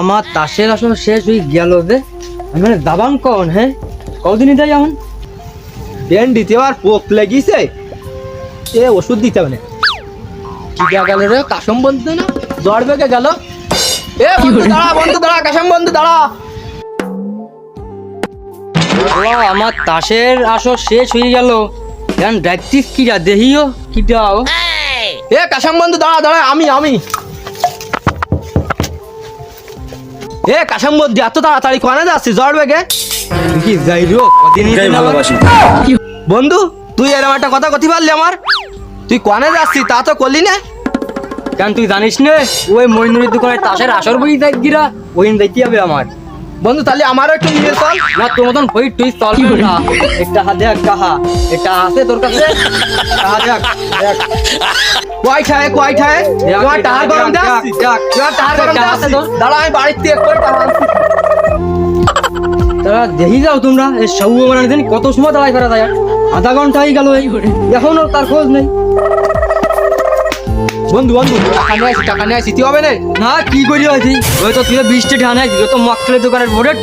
আমার তাসের আসল শেষ হয়ে গেল রে। মানে দাবান কন হ্যাঁ? কদিনই দেয় এখন? দিতে আর পোক লেগিছে। এ ওষুধ দিতে হবে গেল রে? কাসম বলতে না? জ্বর বেগে গেল। এ বন্ধু দাঁড়া বন্ধু দাঁড়া কাশাম বন্ধু দাঁড়া। আমার তাসের আসল শেষ হয়ে গেল। এখন ডাকতিস কি যা দেহিও কি দাও এ কাশাম বন্ধু দাঁড়া দাঁড়া আমি আমি। এ কাশাম বন্ধু এত তাড়াতাড়ি কোনে যাচ্ছিস? জ্বর বেগে? কি যাই রো বন্ধু তুই এরকম একটা কথা কথি পারলি আমার? তুই কোনে যাচ্ছিস? তা তো করলি না। কেন তুই জানিস না ওই মইনুরের দোকানে তাসের আসর বই দেখ গিরা ওই দেখতে হবে আমার। বন্ধু তাহলে আমারও একটু নিয়ে চল। না তোর মতন বই তুই চলবে না। একটা হাতে কাহা এটা আছে তোর কাছে। কাহা দেখ দেখ। কয় খায় কয় দেখ, তোমার টাকা গরম দেখ, তোমার টাকা গরম? দাঁড়া আমি বাড়িতে থেকে করে। তারা দেখি যাও তোমরা এই সৌ মানে দিন কত সময় দাঁড়াই ফেরা যায়। আধা ঘণ্টা হয়ে গেল এই এখনও তার খোঁজ নেই। বন্ধু বন্ধু টাকা নিয়ে আসি টাকা নিয়ে আসি তুই হবে না। না কি করি আছি ওই তো তুই বৃষ্টি ঢানে আসবি তো মক্কেলের দোকানের বোর্ডের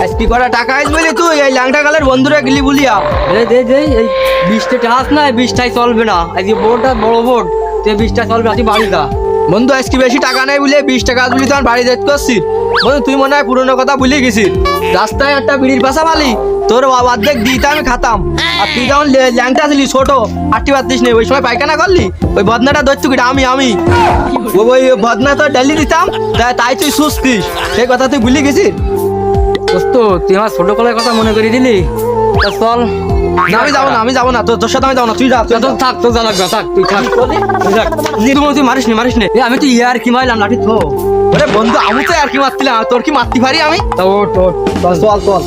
আজ কি করা টাকা আসবে বলে তুই? এই ল্যাংটা গালের বন্ধুরা গেলি বুলিয়া এই দে দে এই বৃষ্টিটা আস না বিশটাই চলবে না। আজকে বোর্ডটা বড় বোর্ড তুই বৃষ্টিটা চলবে আজকে বাড়ি দা বন্ধু, আজকে বেশি টাকা নেই বলে বিশ টাকা বলি তোমার বাড়ি যেতে করছি। বন্ধু, তুই মনে হয় পুরোনো কথা ভুলে গেছিস। রাস্তায় একটা বিড়ির পাশা পালি, তোর অর্ধেক দিতে আমি খাতাম। আর তুই যখন ল্যাংটা ছিলি ছোট, আটটি পারতিস নেই, ওই সময় পায়খানা করলি? ওই বদনাটা ধরছু কিটা আমি আমি। ওই বদনা তো ডেলি দিতাম, তাই তাই সুস্থিস সেই কথা তুই ভুলে গেছিস? দোস্ত, তুই আমার ছোট কলের কথা মনে করে দিলি? চল। না আমি যাব না আমি যাব না। তোর সাথে আমি যাব না তুই যা তোর যা। থাক তোর জানাক না থাক তুই থাক। তুই থাক। তুই মারিস নি মারিস নি। আমি তো ইয়ার কি মারলাম লাঠি তো বন্ধু আমি তো আর কি মারছিলাম তোর কি মারতে পারি আমি? তো চল চল।